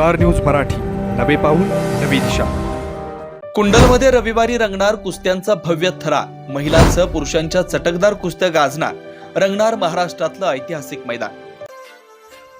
Star news Marathi. नवे पाऊल नवी दिशा. कुंडलमध्ये रविवारी रंगणार कुस्त्यांचा भव्य थरा महिलांसह पुरुषांच्या चटकदार कुस्त्या गाजणार. रंगणार महाराष्ट्रातलं ऐतिहासिक मैदान.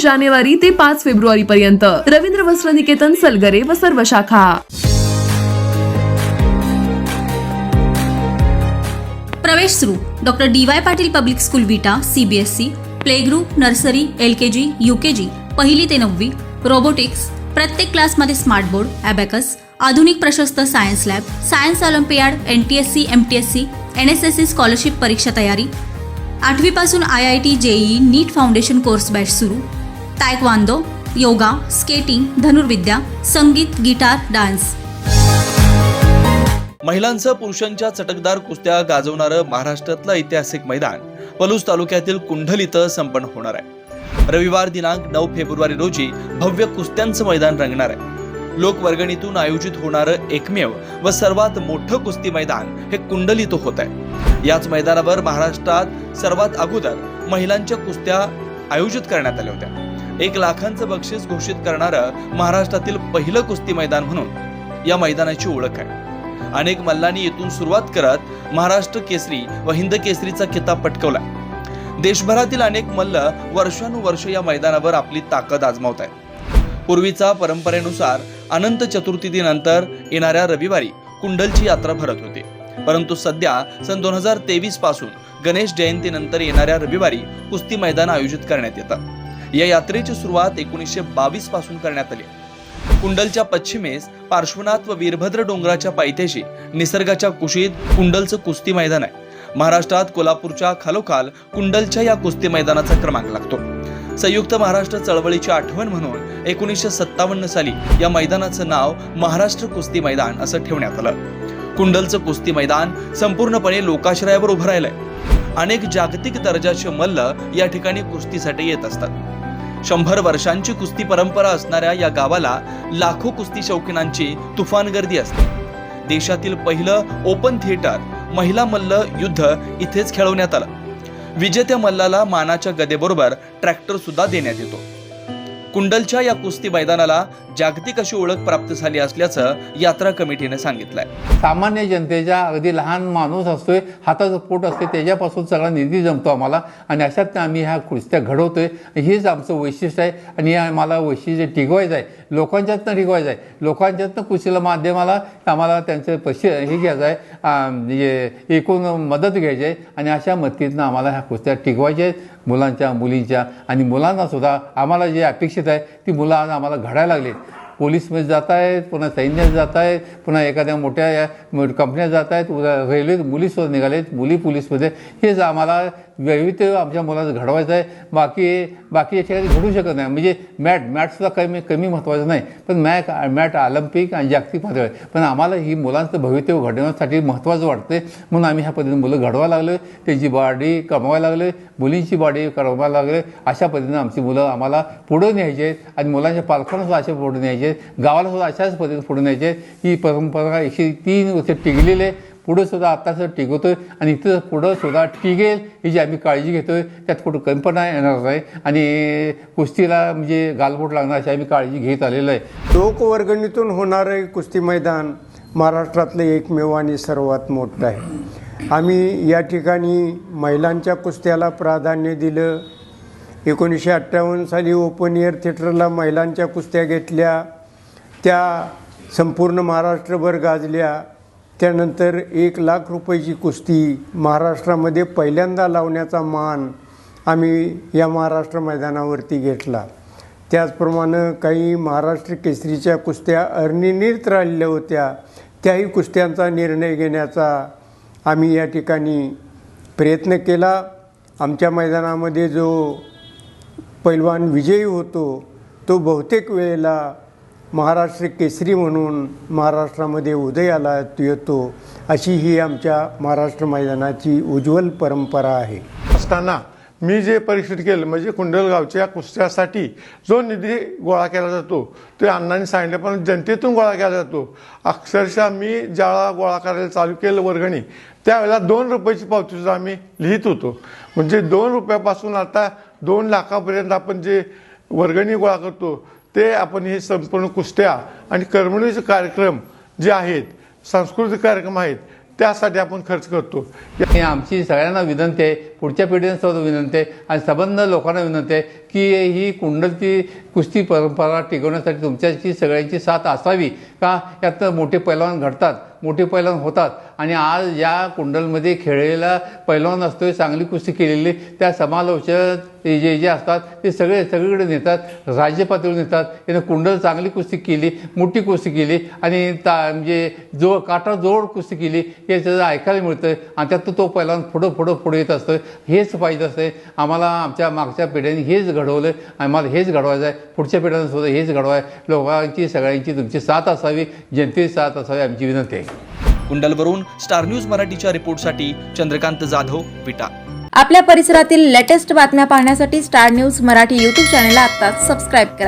जानेवारी ते पाच फेब्रुवारी पर्यंत रवींद्र वस्त्र निकेतन सलगरे व सर्व शाखा. प्रवेश सुरू. Doctor D Y Patil public school Vita CBSE play group nursery L K G U K G पहिली ते नववी रोबोटिक्स प्रत्येक क्लासमध्ये स्मार्ट बोर्ड ॲबॅकस आधुनिक प्रशस्त science lab science olympiad N T S C M T S C N S S C scholarship परीक्षा तयारी. आठवीपासून I I T JEE NEET foundation course batch सुरू. तायक्वांदो योगा स्केटिंग धनुर्विद्या संगीत guitar dance. महिलांसह पुरुषांच्या चटकदार कुस्त्या गाजवणारं महाराष्ट्रातलं ऐतिहासिक मैदान पलूस तालुक्यातील कुंढल इथं संपन्न होणार आहे. रविवार दिनांक नऊ फेब्रुवारी रोजी भव्य कुस्त्यांचं मैदान रंगणार आहे. लोकवर्गणीतून आयोजित होणारं एकमेव व सर्वात मोठं कुस्ती मैदान हे कुंडल इथं होत आहे. याच मैदानावर महाराष्ट्रात सर्वात अगोदर महिलांच्या कुस्त्या आयोजित करण्यात आल्या होत्या. एक लाखांचं बक्षीस घोषित करणारं महाराष्ट्रातील पहिलं कुस्ती मैदान म्हणून या मैदानाची ओळख आहे. अनेक मल्लांनी येथून सुरुवात करत महाराष्ट्र केसरी व हिंद केसरीचा किताब पटकवला. देशभरातील अनेक मल्ल वर्षानुवर्ष या मैदानावर आपली ताकद आजमावत आहेत. पूर्वीचा परंपरेनुसार अनंत चतुर्थीनंतर येणाऱ्या रविवारी कुंडलची यात्रा भरत होती. परंतु सध्या सन दोन हजार तेवीसपासून गणेश जयंतीनंतर येणाऱ्या रविवारी कुस्ती मैदान आयोजित करण्यात येतं. या यात्रेची सुरुवात एकोणीसशे बावीसपासून करण्यात आली कुंडलच्या पश्चिमेस पार्श्वनाथ व वीरभद्र डोंगराच्या पायथ्याशी निसर्गाच्या कुशीत कुंडलचं कुस्ती मैदान आहे. महाराष्ट्रात कोल्हापूरच्या खालोखाल कुंडलच्या या कुस्ती मैदानाचा क्रमांक लागतो. संयुक्त महाराष्ट्र चळवळीची आठवण म्हणून एकोणीसशे सत्तावन्न साली या मैदानाचं नाव महाराष्ट्र कुस्ती मैदान असं ठेवण्यात आलं. कुंडलचं कुस्ती मैदान संपूर्णपणे लोकाश्रयावर उभं राहिलंय. अनेक जागतिक दर्जाचे मल्ल या ठिकाणी कुस्तीसाठी येत असतात. शंभर वर्षांची कुस्ती परंपरा असणाऱ्या या गावाला लाखो कुस्ती शौकीनांची तुफान गर्दी असते. देशातील पहिलं ओपन थिएटर महिला मल्ल युद्ध इथेच खेळवण्यात आलं. विजेत्या मल्लाला मानाच्या गदेबरोबर ट्रॅक्टर सुद्धा देण्यात येतो. कुंडलच्या या कुस्ती मैदानाला जागतिक अशी ओळख प्राप्त झाली असल्याचं यात्रा कमिटीने सांगितलंय. सामान्य जनतेच्या अगदी लहान माणूस असतोय हाताचं पोट असते त्याच्यापासून सगळा निधी जमतो आम्हाला आणि अशात आम्ही ह्या कुस्त्या घडवतोय. हेच आमचं वैशिष्ट्य आहे आणि हे आम्हाला वैशिष्ट्य टिकवायचं आहे. लोकांच्यातनं टिकवायचं आहे. लोकांच्यातनं कुस्तीला माध्यमाला आम्हाला त्यांचं पैसे हे घ्यायचं आहे म्हणजे एकूण मदत घ्यायची आहे आणि अशा मदतीतनं आम्हाला ह्या कुस्त्या टिकवायच्या आहेत. मुलांच्या मुलींच्या आणि मुलांनासुद्धा आम्हाला जे अपेक्षित आहे ती मुलं आज आम्हाला घडायला लागली. पोलीसमध्ये जात आहेत पुन्हा सैन्यात जात आहेत पुन्हा एखाद्या मोठ्या या कंपन्यात जात आहेत रेल्वेत रेल्वे मुलीसुद्धा निघालेत मुली पोलीसमध्ये. हेच आम्हाला वैविध्य आमच्या मुलाचं घडवायचं आहे. बाकी बाकी या ठिकाणी घडू शकत नाही. म्हणजे मॅट मॅटसुद्धा कमी कमी महत्त्वाचं नाही. पण मॅट मॅट ऑलिम्पिक आणि जागतिक पातळी पण आम्हाला ही मुलांचं भवितव्य घडवण्यासाठी महत्त्वाचं वाटते म्हणून आम्ही ह्या पद्धतीने मुलं घडवायला लागलो त्यांची बॉडी कमवायला लागले मुलींची बॉडी कमवायला लागले अशा पद्धतीने आमची मुलं आम्हाला पुढं न्यायची आहेत. आणि मुलांच्या पालकांना सुद्धा अशा पुढे न्यायचे आहेत गावाला सुद्धा अशाच पद्धतीने पुढे न्यायचे ही परंपरा एकशे तीन वर्ष टिकलेली आहे. पुढं सुद्धा आत्ताच टिकवतोय. आणि इथं पुढं सुद्धा टिकेल ही जी आम्ही काळजी घेतोय त्यात कुठं कल्पना येणार नाही आणि कुस्तीला म्हणजे गालबोट लागणार अशी आम्ही काळजी घेत आलेलो आहे. लोकवर्गणीतून होणारे कुस्ती मैदान महाराष्ट्रातलं एकमेव आणि सर्वात मोठं आहे. आम्ही या ठिकाणी महिलांच्या कुस्त्याला प्राधान्य दिलं. एकोणीसशे अठ्ठावन्न साली ओपन एअर थिएटरला महिलांच्या कुस्त्या घेतल्या. त्या संपूर्ण महाराष्ट्रभर गाजल्या. त्यानंतर एक लाख रुपयाची कुस्ती महाराष्ट्रामध्ये पहिल्यांदा लावण्याचा मान आम्ही या महाराष्ट्र मैदानावरती घेतला. त्याचप्रमाणे काही महाराष्ट्र केसरीच्या कुस्त्या अर्निनीत राहिलेल्या होत्या. त्याही कुस्त्यांचा निर्णय घेण्याचा आम्ही या ठिकाणी प्रयत्न केला. आमच्या मैदानामध्ये जो पैलवान विजयी होतो तो बहुतेक वेळेला महाराष्ट्र केसरी म्हणून महाराष्ट्रामध्ये उदयाला येतो अशी ही आमच्या महाराष्ट्र मैदानाची उज्ज्वल परंपरा आहे. असताना मी जे परीक्षित केलं म्हणजे कुंडलगावच्या कुस्त्यासाठी जो निधी गोळा केला जातो ते अण्णांनी सांगितल्याप्रमाणे जनतेतून गोळा केला जातो. अक्षरशः मी ज्यावेळा गोळा करायला चालू केलं वर्गणी त्यावेळेला दोन रुपयाची पावतीसुद्धा आम्ही लिहित होतो. म्हणजे दोन रुपयापासून आता दोन लाखापर्यंत आपण जे वर्गणी गोळा करतो ते आपण हे संपूर्ण कुस्त्या आणि करमणुकीचे कार्यक्रम जे आहेत सांस्कृतिक कार्यक्रम आहेत त्यासाठी आपण खर्च करतो. हे आमची सगळ्यांना विनंती आहे पुढच्या पिढीनंसुद्धा विनंती आहे आणि संबंध लोकांना विनंती आहे की ही कुंडलची कुस्ती परंपरा टिकवण्यासाठी तुमच्याची सगळ्यांची साथ असावी का? यात मोठे पैलवान घडतात मोठे पैलवान होतात. आणि आज या कुंडलमध्ये खेळलेला पैलवान असतोय चांगली कुस्ती केलेली त्या समालोचक जे जे असतात ते सगळे सगळीकडे नेतात राज्य पातळीवर नेतात. यानं कुंडल चांगली कुस्ती केली मोठी कुस्ती केली आणि ता म्हणजे जो काटा जोड कुस्ती केली हे त्याचं ऐकायला मिळतं आणि त्यात तो पैलवान पुढं पुढं पुढे येत असतं हेच पाहिजे असतं आम्हाला आमच्या मागच्या पिढ्यांनी हेच घडवलं आम्हाला हेच घडवायचं आहे. पुढच्या पिढ्यांना सुद्धा हेच घडवाय लोकांची सगळ्यांची तुमची साथ असावी. जनतेची साथ असावी. आमची विनंती आहे. कुंडलवरून स्टार न्यूज मराठीच्या रिपोर्टसाठी चंद्रकांत जाधव विटा. आपल्या परिसरातील लेटेस्ट बातम्या पाहण्यासाठी स्टार न्यूज मराठी युट्यूब चॅनलला आत्ताच सबस्क्राईब करा.